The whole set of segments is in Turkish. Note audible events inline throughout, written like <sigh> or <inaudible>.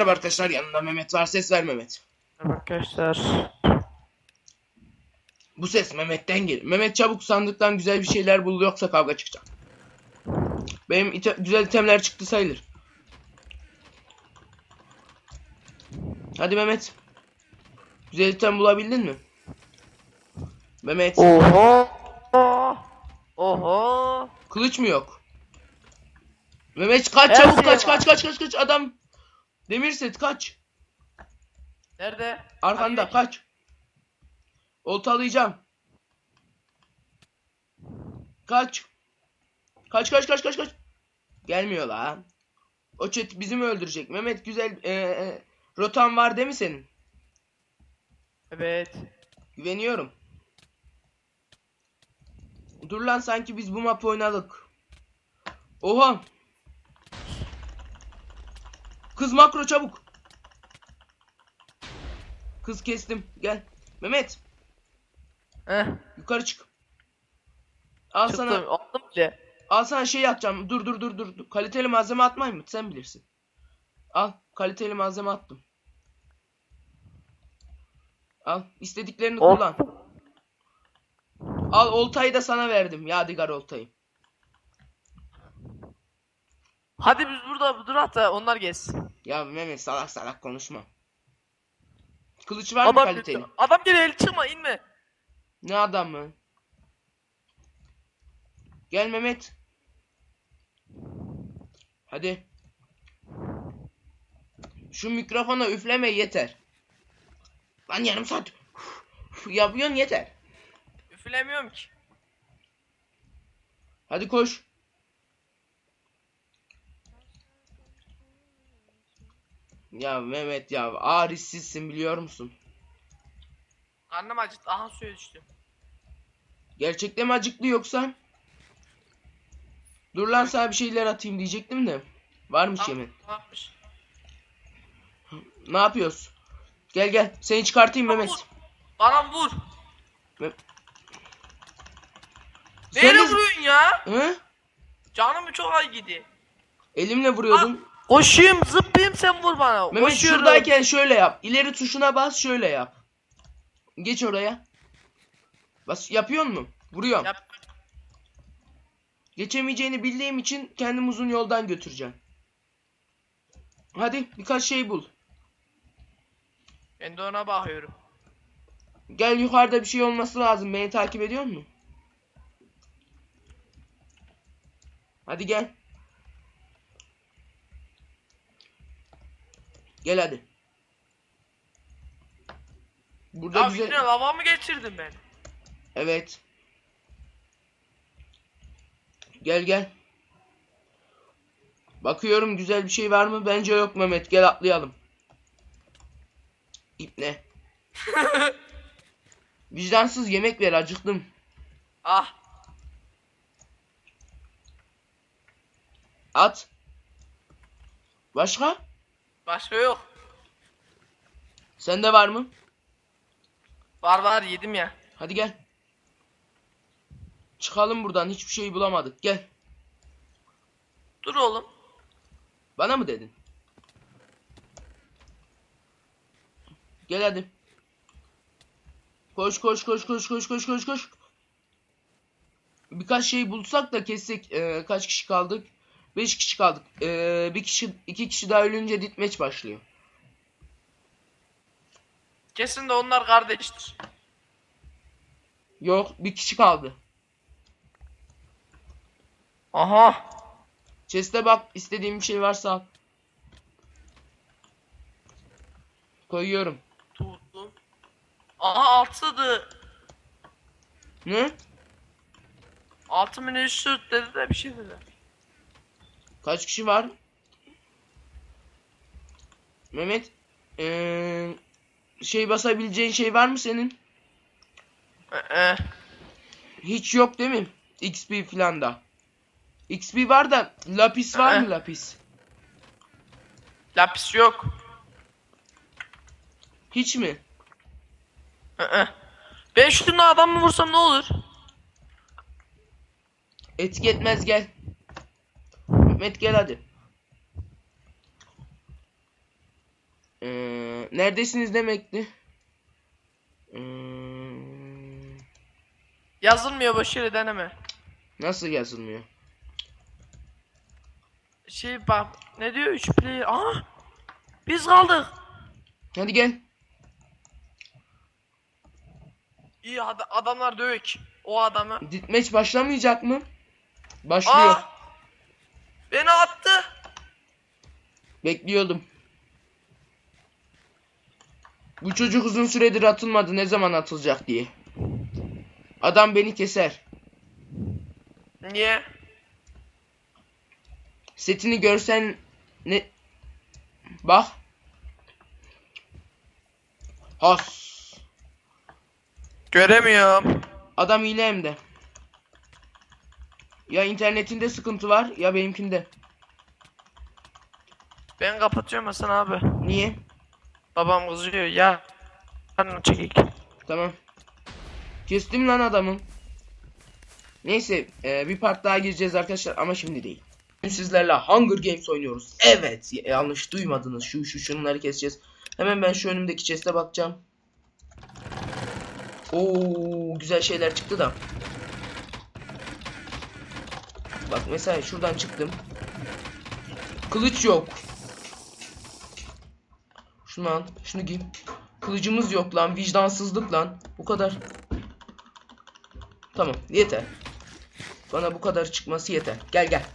Merhaba arkadaşlar yanında Mehmet var ses ver Mehmet. Merhaba Arkadaşlar. Bu ses Mehmet'ten gelir. Mehmet çabuk sandıktan güzel bir şeyler bul yoksa kavga çıkacak. Benim ite- güzel itemler çıktı sayılır. Hadi Mehmet. Güzel item bulabildin mi? Mehmet. Oho. Oho. Kılıç mı yok? Mehmet kaç çabuk kaç kaç kaç kaç kaç adam. Demir set kaç. Nerede? Arkanda Hadi. kaç. Oltalayacağım. Kaç. Kaç kaç kaç kaç kaç. Gelmiyor lan. O chat bizi mi öldürecek? Mehmet güzel e, e, rotan var değil mi senin? Evet. Güveniyorum. Dur lan sanki biz bu map oynadık. Oha. Kız makro çabuk. Kız kestim. Gel. Mehmet Heh. yukarı çık. Al Çıktım. sana Aldım bile. al sana şey yapacağım. Dur dur dur dur. Kaliteli malzeme atmayayım mı? Sen bilirsin. Al kaliteli malzeme attım. Al istediklerini Of. kullan. Al oltayı da sana verdim. Yadigar oltayı. Hadi biz burada dur hatta onlar gelsin. Ya Mehmet salak salak konuşma. Kılıç var mı Adam kaliteli? Adam geliyor el çıkma inme. Ne adamı? Gel Mehmet. Hadi. Şu mikrofona üfleme yeter. Lan yarım saat yapıyorsun yeter. Üflemiyorum ki. Hadi koş. Ya Mehmet ya ağır işsizsin biliyor musun? Karnım acıktı. Aha suya düştüm. Gerçekten mi acıktı yoksa? Dur lan sana bir şeyler atayım diyecektim de. Varmış Tamam, yemin. tamammış. Ne yapıyoruz? Gel gel. Seni çıkartayım Vur. Mehmet. Bana vur. Me- Neyle vuruyorsun ya? Hı? Canım çok ay gidi. Elimle vuruyordum. Koşayım zıplayayım sen vur bana. Mehmet Koşuyorum. şuradayken şöyle yap. İleri tuşuna bas şöyle yap. Geç oraya. Bas yapıyor mu? Vuruyorum. Yap. Geçemeyeceğini bildiğim için kendim uzun yoldan götüreceğim. Hadi birkaç şey bul. Ben de ona bakıyorum. Gel yukarıda bir şey olması lazım. Beni takip ediyor musun? Hadi gel. Gel hadi. Burada Ya güzel... güzel... lava mı geçirdin ben? Evet. Gel gel. Bakıyorum güzel bir şey var mı? Bence yok Mehmet. Gel atlayalım. İpne. <laughs> Vicdansız yemek ver acıktım. Ah. At. Başka? Başka yok. Sende var mı? Var var yedim ya. Hadi gel. Çıkalım buradan. Hiçbir şey bulamadık. Gel. Dur oğlum. Bana mı dedin? Gel hadi. Koş koş koş koş koş koş koş koş. Birkaç şey bulsak da kessek e, kaç kişi kaldık? 5 kişi kaldık. E, bir kişi iki kişi daha ölünce ditmeç başlıyor. Kesin de onlar kardeştir. Yok bir kişi kaldı. Aha. Chest'e bak istediğim bir şey varsa al. Koyuyorum. Tuttum. Aha altıdı. Ne? Altı mı ne üstü dedi de bir şey dedi. Kaç kişi var? Mehmet eee, şey basabileceğin şey var mı senin? Ee, Hiç yok değil mi? XP filan da. XP var da lapis var mı Ee. lapis? lapis yok. Hiç mi? Ee, ben şunu adam mı vursam ne olur? Etki etmez gel. Mehmet gel hadi. neredesiniz demekti? Hmm, Yazılmıyor yere deneme. nasıl yazılmıyor? Şey bak ne diyor 3 player. Aa! Biz kaldık. Hadi gel. İyi hadi adamlar dövük. O adamı. Ditmeç başlamayacak mı? Başlıyor. Aa! Beni attı. Bekliyordum. Bu çocuk uzun süredir atılmadı ne zaman atılacak diye. Adam beni keser. Niye? Setini görsen ne... Bak. Has. Göremiyorum. Adam hile hem de. Ya internetinde sıkıntı var ya benimkinde. Ben kapatıyorum Hasan abi. Niye? Babam kızıyor ya. Yarın çekik. Tamam. Kestim lan adamı. Neyse e, bir part daha gireceğiz arkadaşlar ama şimdi değil. Bugün sizlerle Hunger Games oynuyoruz. Evet y- yanlış duymadınız. Şu şu şunları keseceğiz. Hemen ben şu önümdeki chest'e bakacağım. Oo güzel şeyler çıktı da. Bak mesela şuradan çıktım. Kılıç yok. Şunu al, şunu giy. Kılıcımız yok lan, vicdansızlık lan. Bu kadar. Tamam, yeter. Bana bu kadar çıkması yeter. Gel gel.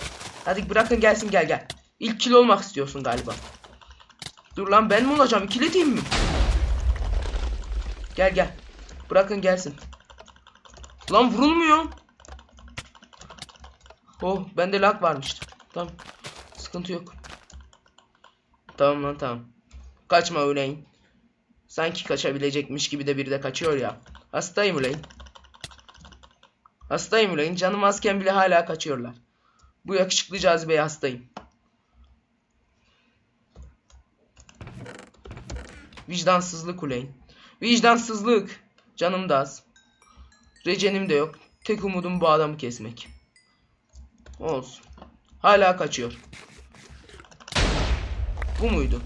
Hadi bırakın gelsin gel gel. İlk kill olmak istiyorsun galiba. Dur lan ben mi olacağım? İkileteyim mi? Gel gel. Bırakın gelsin. Lan vurulmuyor. Oh bende lag varmış. Tamam. Sıkıntı yok. Tamam lan tamam. Kaçma uleyn. Sanki kaçabilecekmiş gibi de biri de kaçıyor ya. Hastayım uleyn. Hastayım uleyn. Canım azken bile hala kaçıyorlar. Bu yakışıklı cazibeye hastayım. Vicdansızlık uleyn. Vicdansızlık. Canım da az. Recenim de yok. Tek umudum bu adamı kesmek. Olsun. Hala kaçıyor. Bu muydu?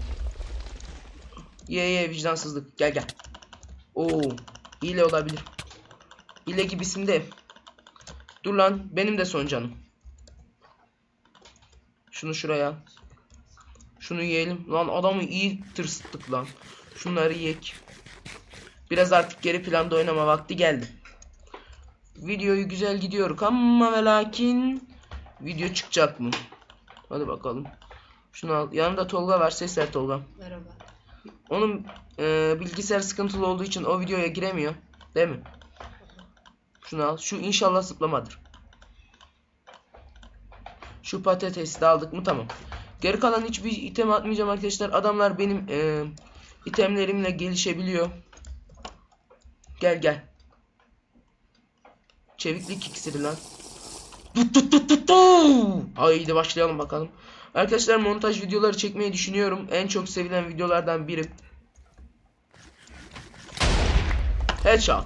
Ye ye vicdansızlık. Gel gel. Oo, hile olabilir. Hile gibisinde. Dur lan, benim de son canım. Şunu şuraya. Şunu yiyelim. Lan adamı iyi tırsıttık lan. Şunları yiyek. Biraz artık geri planda oynama vakti geldi. Videoyu güzel gidiyoruz ama ve lakin video çıkacak mı? Hadi bakalım. Şunu al. Yanımda Tolga var. Ses ver Tolga. Merhaba. Onun e, bilgisayar sıkıntılı olduğu için o videoya giremiyor. Değil mi? Şunu al. Şu inşallah zıplamadır. Şu patatesi de aldık mı tamam. Geri kalan hiçbir item atmayacağım arkadaşlar. Adamlar benim e, itemlerimle gelişebiliyor. Gel gel. Çeviklik iksiri lan. Tut tut tut tut. Haydi başlayalım bakalım. Arkadaşlar montaj videoları çekmeyi düşünüyorum. En çok sevilen videolardan biri. Headshot.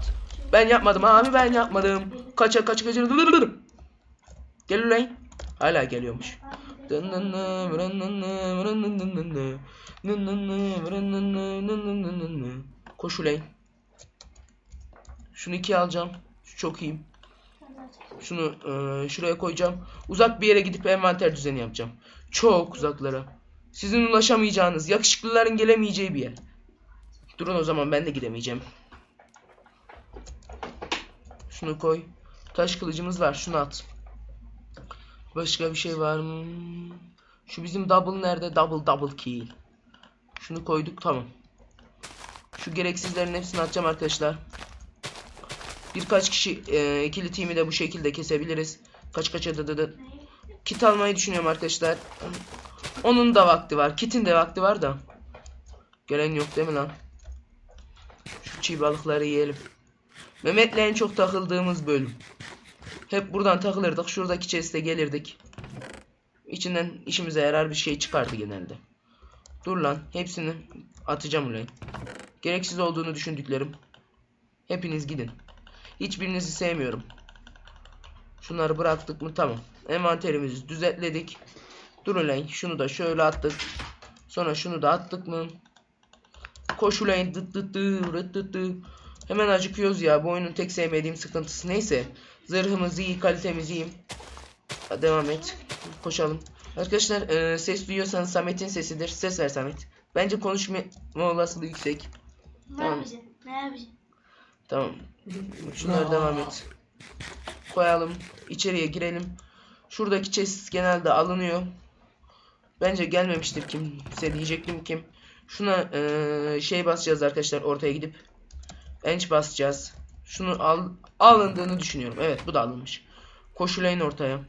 Ben yapmadım abi ben yapmadım. Kaça kaç kaç. Gel ulan. Hala geliyormuş. Koş ulan. Şunu ikiye alacağım. Şu çok iyiyim. Şunu eee, şuraya koyacağım. Uzak bir yere gidip envanter düzeni yapacağım. Çok uzaklara. Sizin ulaşamayacağınız, yakışıklıların gelemeyeceği bir yer. Durun o zaman ben de gidemeyeceğim. Şunu koy. Taş kılıcımız var. Şunu at. Başka bir şey var mı? Şu bizim double nerede? Double double kill. Şunu koyduk tamam. Şu gereksizlerin hepsini atacağım arkadaşlar. Birkaç kişi e, ikili team'i de bu şekilde kesebiliriz. Kaç kaç adı adı. Kit almayı düşünüyorum arkadaşlar. Onun da vakti var. Kit'in de vakti var da. Gelen yok değil mi lan? Şu çiğ balıkları yiyelim. Mehmet'le en çok takıldığımız bölüm. Hep buradan takılırdık. Şuradaki chest'e gelirdik. İçinden işimize yarar bir şey çıkardı genelde. Dur lan. Hepsini atacağım ulan. Gereksiz olduğunu düşündüklerim. Hepiniz gidin. Hiçbirinizi sevmiyorum. Şunları bıraktık mı tamam. Envanterimizi düzenledik. Dur ulan şunu da şöyle attık. Sonra şunu da attık mı? Koşulayın dıt dıt dı rıt dıt dı. Hemen acıkıyoruz ya. Bu oyunun tek sevmediğim sıkıntısı neyse. Zırhımız iyi, kalitemiz iyi. Devam et. Koşalım. Arkadaşlar e, ses duyuyorsanız Samet'in sesidir. Ses ver Samet. Bence konuşma olasılığı yüksek. Ne Tamam. Ne yapacaksın? Tamam. Şunları devam et. Koyalım. İçeriye girelim. Şuradaki chest genelde alınıyor. Bence gelmemiştir kimse diyecektim kim. Şuna eee, şey basacağız arkadaşlar ortaya gidip. Ench basacağız. Şunu al alındığını düşünüyorum. Evet bu da alınmış. Koşulayın ortaya.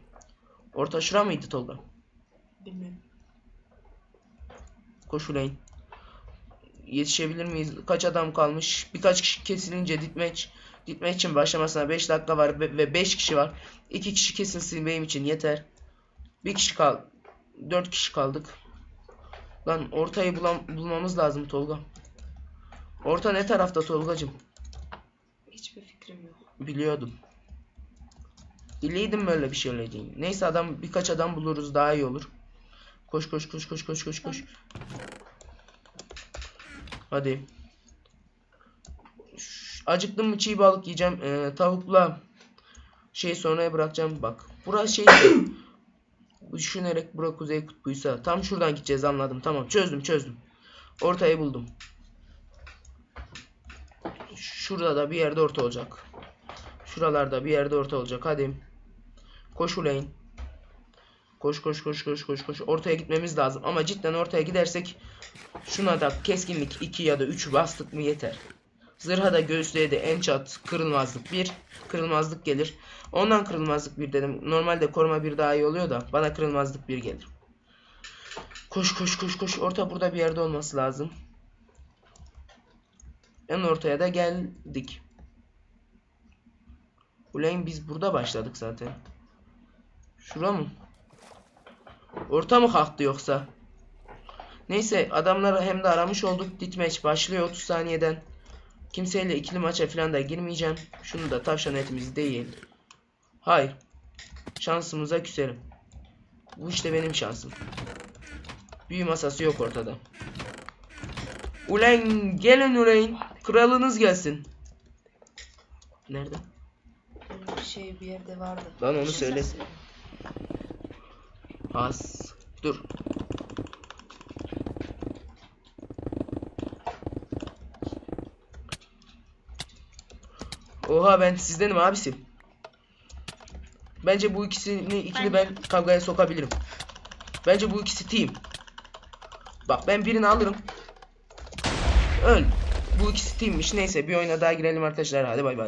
Orta şura mıydı Tolga? Bilmiyorum. Koşulayın. Yetişebilir miyiz? Kaç adam kalmış? Birkaç kişi kesilince ditmeç. Ditmeç için başlamasına 5 dakika var ve- ve 5 kişi var. 2 kişi kesilsin benim için yeter. Bir kişi kal. 4 kişi kaldık. Lan ortayı bulam bulmamız lazım Tolga. Orta ne tarafta Tolgacım? Hiçbir fikrim yok. Biliyordum. Biliydim böyle bir şey olacağını. Neyse adam birkaç adam buluruz daha iyi olur. Koş koş koş koş koş koş koş. Hadi. Acıktım mı çiğ balık yiyeceğim. Ee, tavukla şey sonraya bırakacağım bak. Burası şey düşünerek bura kuzey kutbuysa tam şuradan gideceğiz anladım. Tamam çözdüm çözdüm. Ortayı buldum. Şurada da bir yerde orta olacak. Şuralarda bir yerde orta olacak. Hadi. Koş ulayın. Koş koş koş koş koş koş. Ortaya gitmemiz lazım. Ama cidden ortaya gidersek şuna da keskinlik 2 ya da 3 bastık mı yeter. Zırha da göğüslüğe de en çat kırılmazlık 1. Kırılmazlık gelir. Ondan kırılmazlık 1 dedim. Normalde koruma 1 daha iyi oluyor da bana kırılmazlık 1 gelir. Koş koş koş koş. Orta burada bir yerde olması lazım. En ortaya da geldik. Ulan biz burada başladık zaten. Şura mı? Orta mı kalktı yoksa? Neyse adamları hem de aramış olduk. Ditmeç başlıyor 30 saniyeden. Kimseyle ikili maça falan da girmeyeceğim. Şunu da tavşan etimiz değil. Hayır. Şansımıza küserim. Bu işte benim şansım. Büyü masası yok ortada. Ulan gelin ulan. Kralınız gelsin. Nerede? Bir şey bir yerde vardı. Lan onu şey söyle. söyle. Has. Dur. Oha ben sizdenim abisi. Bence bu ikisini ikili ben kavgaya sokabilirim. Bence bu ikisi team. Bak ben birini alırım. Öl. Bu ikisi teammiş. Neyse bir oyuna daha girelim arkadaşlar. Hadi bay bay.